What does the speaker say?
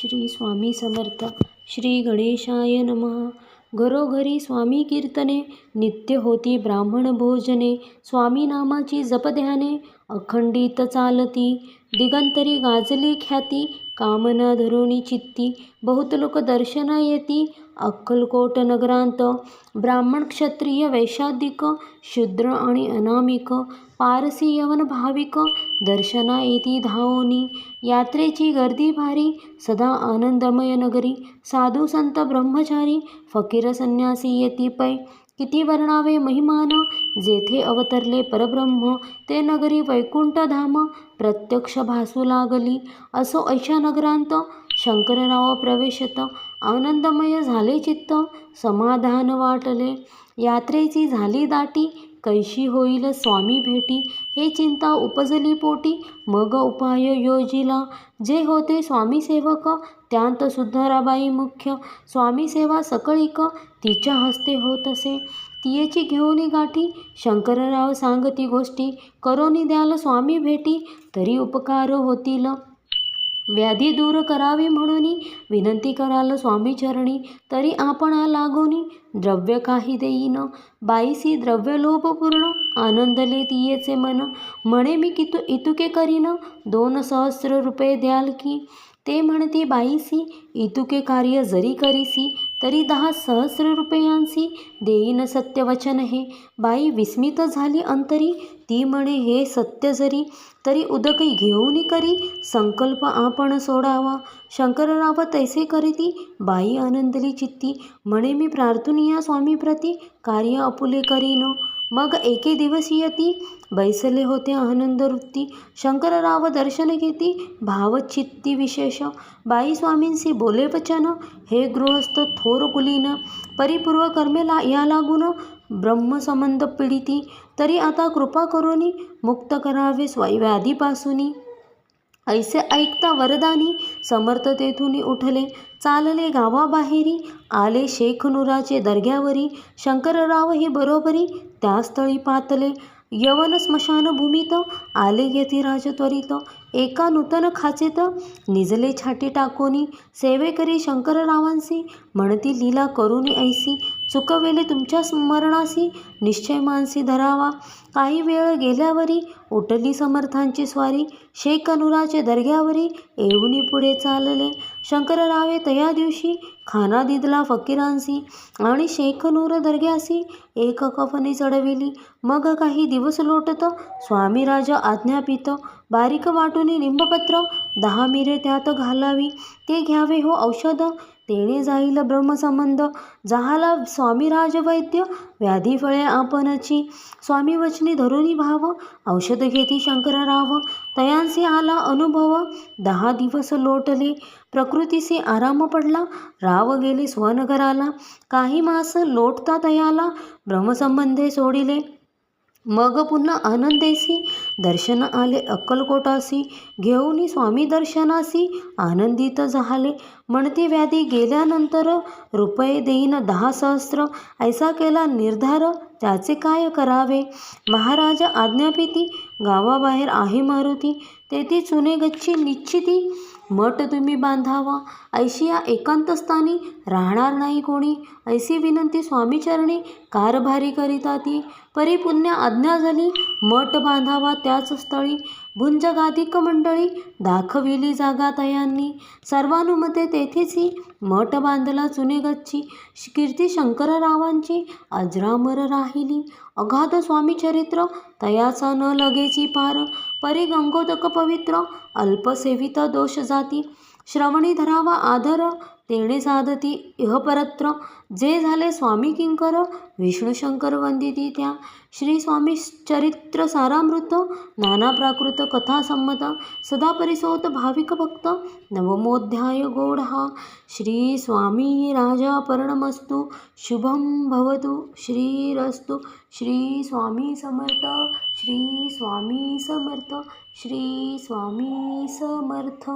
श्री स्वामी समर्थ. श्री गणेशाय नमः. घरोघरी स्वामी कीर्तने. नित्य होती ब्राह्मण भोजने. स्वामी नामाची जपध्याने अखंडित चालती दिगंतरी गाजली ख्याती कामना धरुणी चित्ती बहुत लोक दर्शन येती अक्कलकोट नगरांत ब्राह्मण क्षत्रिय वैशादिक शूद्र आणि अनामिक पारसी यवन भाविक दर्शना येती धावोनी यात्रेची गर्दी भारी सदा आनंदमय नगरी साधू संत ब्रह्मचारी फकीर संन्यासी येती पै किती वर्णावे महिमान? जेथे अवतरले परब्रह्म ते नगरी वैकुंठधाम. प्रत्यक्ष भासू लागली. असो ऐशा नगरांत शंकरराव प्रवेशत. आनंदमय झाले चित्त. समाधान वाटले. यात्रेची झाली दाटी. कैशी होईल स्वामी भेटी? हे चिंता उपजली पोटी. मग उपाय योजिला. जे होते स्वामी सेवक त्यांत सुधराबाई मुख्य. स्वामी सेवा सकळीक तिच्या हस्ते होत असे. तियेची घेऊनी गाठी. शंकरराव सांगती गोष्टी. करोनी द्याल स्वामी भेटी. तरी उपकार होतील. व्याधी दूर करावी म्हणून विनंती कराल स्वामीचरणी तरी आपण लागोनी द्रव्य काही देईन. बाईसी द्रव्य लोभ पूर्ण आनंदले तियेचे मन. म्हणे मी कितु इतुके करीन दोन सहस्र रुपये द्याल की? ते म्हणती बाईसी इतुके कार्य जरी करीसी तरी दहा सहस्र रुपयांसी देईन सत्यवचन हे बाई विस्मित झाली अंतरी. ती म्हणे हे सत्य जरी तरी उदकही घेऊन करी. संकल्प आपण सोडावा. शंकरराव तैसे करीती. बाई आनंदली चित्ती. म्हणे मी प्रार्थनीया स्वामीप्रती. कार्य अपुले करीनो. मग एके दिवसीय ती बैसले होते आनंद वृत्ती शंकरराव दर्शन घेती भावचित्ती विशेष. बाई स्वामींसी बोले वचन हे गृहस्थ थोर कुलीन परिपूर्व कर्मे ला या लागून ब्रह्मसंबंध पीडिती तरी आता कृपा करोनी मुक्त करावे व्याधीपासूनी ऐसे ऐकता वरदानी समर्थ तेथून उठले. चालले गावाबाहेरी आले शेखनुराचे दर्ग्यावरी शंकरराव ही बरोबरी त्या स्थळी पातले. यवन स्मशानभूमीत आले यतिराज त्वरित एका नूतन खाचेत निजले छाटी टाकोनी. सेवेकरी शंकररावांसी म्हणती लीला करुनी ऐसी. चुकवेले तुमच्या स्मरणासी निश्चय मानसी धरावा. काही वेळ गेल्यावरी उठली समर्थांची स्वारी शेकनुराचे दर्ग्यावरी येऊनी पुढे चालले. शंकररावे तया दिवशी खाना दिदला फकीरांसी आणि शेखनूर दर्ग्यासी एक कफनी चढविली. मग काही दिवस लोटत स्वामी राजा आज्ञापित. बारीक वाटून निंबपत्र दहा मिरे त्यात घालावी. ते घ्यावे हो औषध. तेणे जाईल ब्रह्मसंबंध. जहाला स्वामी राजवैद्य व्याधी फळे आपणची. स्वामी वचने धरुनी भाव औषध घेती शंकरराव. तयांसी आला अनुभव दहा दिवस लोटले. प्रकृतीसे आराम पडला राव गेले स्वनगराला. काही मास लोटता तयाला ब्रह्मसंबंधे सोडिले. मग पुन्हा आनंदेसी दर्शन आले अक्कलकोटासी घेऊनी स्वामी दर्शनासी आनंदित झाले. म्हणती व्याधी गेल्यानंतर रुपये देईन दहा सहस्र ऐसा केला निर्धार त्याचे काय करावे? महाराज आज्ञापिती गावाबाहेर आहे मारुती तेथे चुने गच्ची निश्चिती मठ तुम्ही बांधावा. ऐशी या एकांतस्थानी राहणार नाही कोणी. ऐसी विनंती स्वामीचरणी कारभारी करिता ती. परिपुण्य आज्ञा झाली मठ बांधावा त्याच स्थळी. भुंजगाधिक मंडळी दाखविली जागा तयांनी. सर्वानुमते तेथेची मठ बांधला चुनेगच्ची कीर्ती शंकररावांची अजरामर राहिली. अगाध स्वामी चरित्र तयाचा न लगेची पार. परी गंगोदक पवित्र अल्पसेवित दोष जा जाती. श्रवणी धरावा आदर तेणे साधती. इहपरत्र जे झाले स्वामी किंकर विष्णुशंकर वंदिती त्या. श्री स्वामी चरित्र सारामृत नाना प्राकृत कथा संमत. सदा परिसोत भाविक भक्त नवमोध्याय गोढा. श्री स्वामी राजा पर्णमस्तु. शुभम भवतु श्रीरस्तु. श्री स्वामी समर्थ श्री स्वामी समर्थ श्री स्वामी समर्थ.